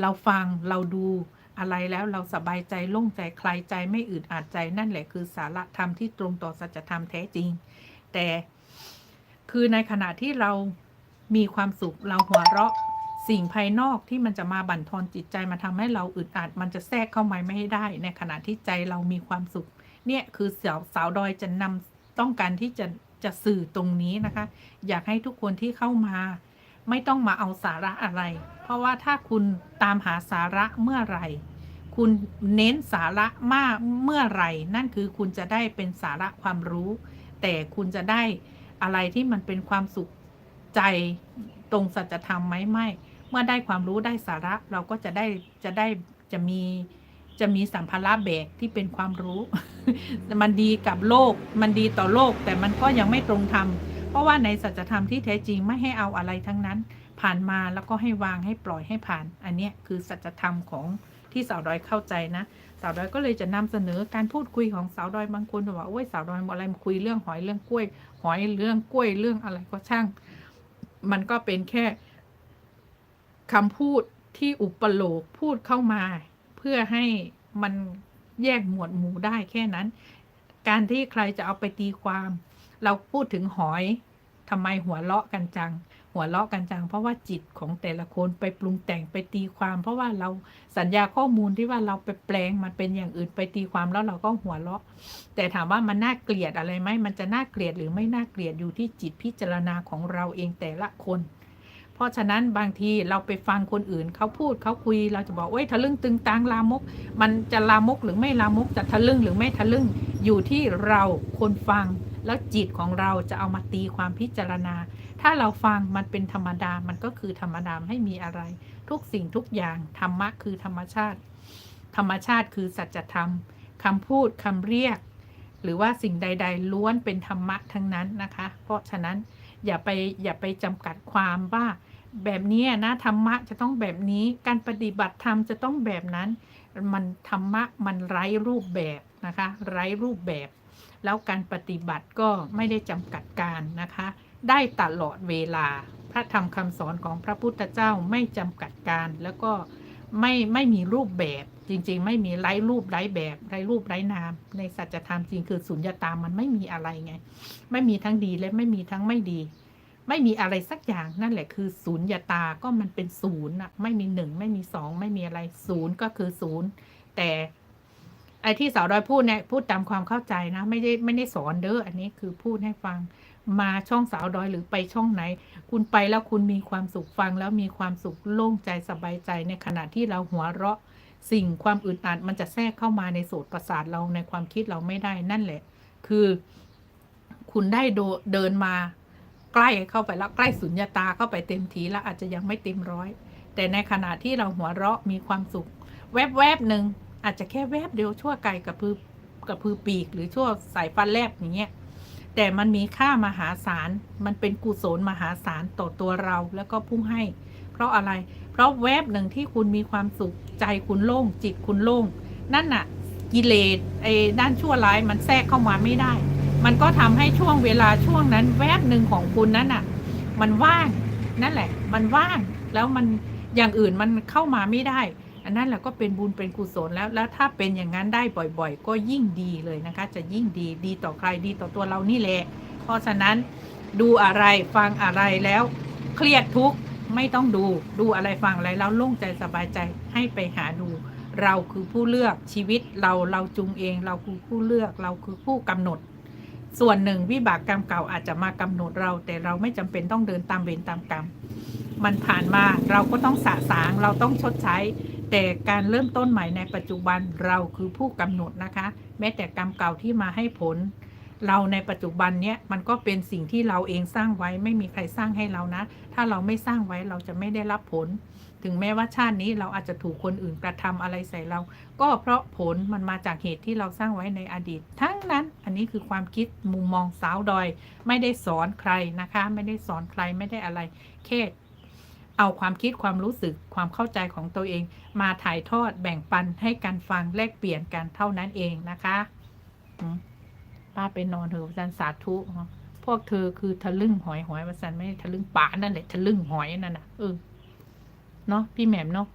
เราฟังเราดูอะไรแล้วเราสบายใจโล่งใจคลายใจไม่อึดอัดใจนั่นแหละคือสาระธรรมที่ตรงต่อสัจธรรมแท้จริง แต่คือในขณะที่เรามีความสุขเราหัวเราะสิ่งภายนอกที่มันจะมาบั่นทอนจิตใจมาทำให้เราอึดอัดมันจะแทรกเข้ามาไม่ให้ได้ ในขณะที่ใจเรามีความสุข เนี่ยคือสาวสาวดอยจะนำต้องการที่จะจะสื่อตรงนี้นะคะ อยากให้ทุกคนที่เข้ามา ไม่ต้องมาเอาสาระอะไร เพราะว่าถ้าคุณตามหาสาระเมื่อไหร่ คุณเน้นสาระมากเมื่อไหร่ นั่นคือคุณจะได้เป็นสาระความรู้ แต่คุณจะได้อะไรที่มันเป็นความสุขใจตรงสัจธรรมไหมไม่ เมื่อได้ความรู้ได้สาระเราก็จะได้จะได้จะมีจะมีสัมภาระแบกที่เป็นความรู้ มันดีกับโลก มันดีต่อโลก แต่มันก็ยังไม่ตรงธรรม เพราะว่าในสัจธรรมที่แท้จริงไม่ให้เอาอะไรทั้งนั้น ผ่านมาแล้วก็ให้วางให้ปล่อยให้ผ่าน อันนี้คือสัจธรรมของที่สาวดอยเข้าใจนะ สาวดอยก็เลยจะนำเสนอการพูดคุยของสาวดอยบางคนบอกว่าโอ้ยสาวดอยอะไรมาคุยเรื่องหอยเรื่องกล้วย หอยเรื่องกล้วยเรื่องอะไรก็ช่าง มันก็เป็นแค่คำพูดที่อุปโลกพูดเข้ามา เพื่อให้มันแยกหมวดหมู่ได้แค่นั้น การที่ใครจะเอาไปตีความ เราพูดถึงหอย ทำไมหัวเราะกันจัง หัวเราะกันจัง เพราะว่าจิตของแต่ละคนไปปรุงแต่งไปตีความ เพราะว่าเราสัญญาข้อมูลที่ว่าเราไปแปลงมันเป็นอย่างอื่นไปตีความแล้วเราก็หัวเราะ แต่ถามว่ามันน่าเกลียดอะไรไหมมันจะน่าเกลียดหรือไม่น่าเกลียดอยู่ที่จิตพิจารณาของเราเองแต่ละคนเพราะฉะนั้นบางทีเราไปฟังคนอื่นเขาพูดเขาคุยเราจะบอกเอ้ยทะลึ่งตึงตังลามก มันจะลามกหรือไม่ลามกจะทะลึ่งหรือไม่ทะลึ่งอยู่ที่เราคนฟัง แล้วจิตของเราจะเอามาตีความพิจารณา ถ้าเราฟังมันเป็นธรรมดา มันก็คือธรรมดาไม่มีอะไร ทุกสิ่งทุกอย่างธรรมะคือธรรมชาติ ธรรมชาติคือสัจธรรมคำพูดคำเรียก หรือว่าสิ่งใด ๆ ล้วนเป็นธรรมะทั้งนั้นนะคะ เพราะฉะนั้นอย่าไปอย่าไปจำกัดความว่าแบบนี้นะธรรมะจะต้องแบบนี้การปฏิบัติธรรมจะต้องแบบนั้น มันธรรมะมันไร้รูปแบบนะคะ ไร้รูปแบบ แล้วการปฏิบัติก็ไม่ได้จำกัดการนะคะ ได้ตลอดเวลา พระธรรมคำสอนของพระพุทธเจ้าไม่จำกัดการ แล้วก็ไม่ไม่มีรูปแบบจริง ๆ ไม่มีไร้รูปไร้แบบไร้รูปไร้นาม ในสัจธรรมจริงคือสุญญตามันไม่มีอะไรไง ไม่มีทั้งดีและไม่มีทั้งไม่ดี ไม่มีอะไรสักอย่างนั่นแหละคือศูนย์ยตาก็มันเป็นศูนย์อะไม่มีหนึ่งไม่มีสองไม่มีอะไรศูนย์ก็คือศูนย์แต่ ไอ้ที่สาวดอยพูดเนี่ยพูดตามความเข้าใจนะ ไม่ได้ไม่ได้สอนเด้ออันนี้คือพูดให้ฟังมาช่องสาวดอยหรือไปช่องไหน คุณไปแล้วคุณมีความสุขฟังแล้วมีความสุขโล่งใจสบายใจในขณะที่เราหัวเราะ สิ่งความอึดอัดมันจะแทรกเข้ามาในโสตประสาทเราในความคิดเราไม่ได้นั่นแหละ คือ คุณได้เดินมา ใกล้เข้าไปแล้วใกล้สุญญตาเข้าไปเต็มทีแล้วอาจจะยังไม่เต็มร้อย แต่ในขณะที่เราหัวเราะมีความสุข แวบๆหนึ่ง อาจจะแค่แวบเดียวชั่วไก่กับพือกับพือปีก หรือชั่วสายฟันแลบอย่างเงี้ยแต่มันมีค่ามหาศาล มันเป็นกุศลมหาศาลต่อตัวเราแล้วก็ผู้ให้ เพราะอะไร เพราะแวบหนึ่งที่คุณมีความสุขใจคุณโล่งจิตคุณโล่ง นั่นน่ะ กิเลสไอ้ด้านชั่วร้ายมันแทรกเข้ามาไม่ได้ มันก็ทำให้ช่วงเวลาช่วงนั้น แวบหนึ่งของคุณนั้นน่ะ มันว่าง นั่นแหละ มันว่าง แล้วมันอย่างอื่นมันเข้ามาไม่ได้ อันนั้นแหละก็เป็นบุญเป็นกุศลแล้ว แล้วถ้าเป็นอย่างนั้นได้บ่อย ๆ ก็ยิ่งดีเลยนะคะ จะยิ่งดีดีต่อใครดีต่อตัวเรานี่แหละ เพราะฉะนั้นดูอะไรฟังอะไรแล้ว เครียดทุกข์ไม่ต้องดูดูอะไรฟังอะไรแล้วโล่งใจสบายใจให้ไปหาดู เราคือผู้เลือกชีวิตเราเราจุงเอง เราคือผู้เลือกเราคือผู้กำหนด ส่วนหนึ่งวิบากกรรมเก่าอาจจะมากำหนดเรา แต่เราไม่จำเป็นต้องเดินตามเวรตามกรรม มันผ่านมาเราก็ต้องสะสางเราต้องชดใช้ แต่การเริ่มต้นใหม่ในปัจจุบันเราคือผู้กำหนดนะคะ แม้แต่กรรมเก่าที่มาให้ผล เราในปัจจุบันเนี้ยมันก็เป็นสิ่งที่เราเองสร้างไว้ไม่มีใครสร้างให้เรานะ ถ้าเราไม่สร้างไว้เราจะไม่ได้รับผล ถึงแม้ว่าชาตินี้เราอาจจะถูกคนอื่นกระทำอะไรใส่เรา ก็เพราะผลมันมาจากเหตุที่เราสร้างไว้ในอดีต ทั้งนั้นอันนี้คือความคิดมุมมองสาวดอย ไม่ได้สอนใครนะคะ ไม่ได้สอนใครไม่ได้อะไรแค่ เอาความคิดความรู้สึกความเข้าใจของตัวเอง มาถ่ายทอดแบ่งปันให้กันฟังแลกเปลี่ยนกันเท่านั้นเองนะคะป้าไปนอนเถอะสันสาธุพวกเธอคือทะลึ่งหอยหอยวัสันไม่ทะลึ่งป่านั่นแหละทะลึ่งหอยนั่นน่ะเออเนาะพี่แหม่มเนาะ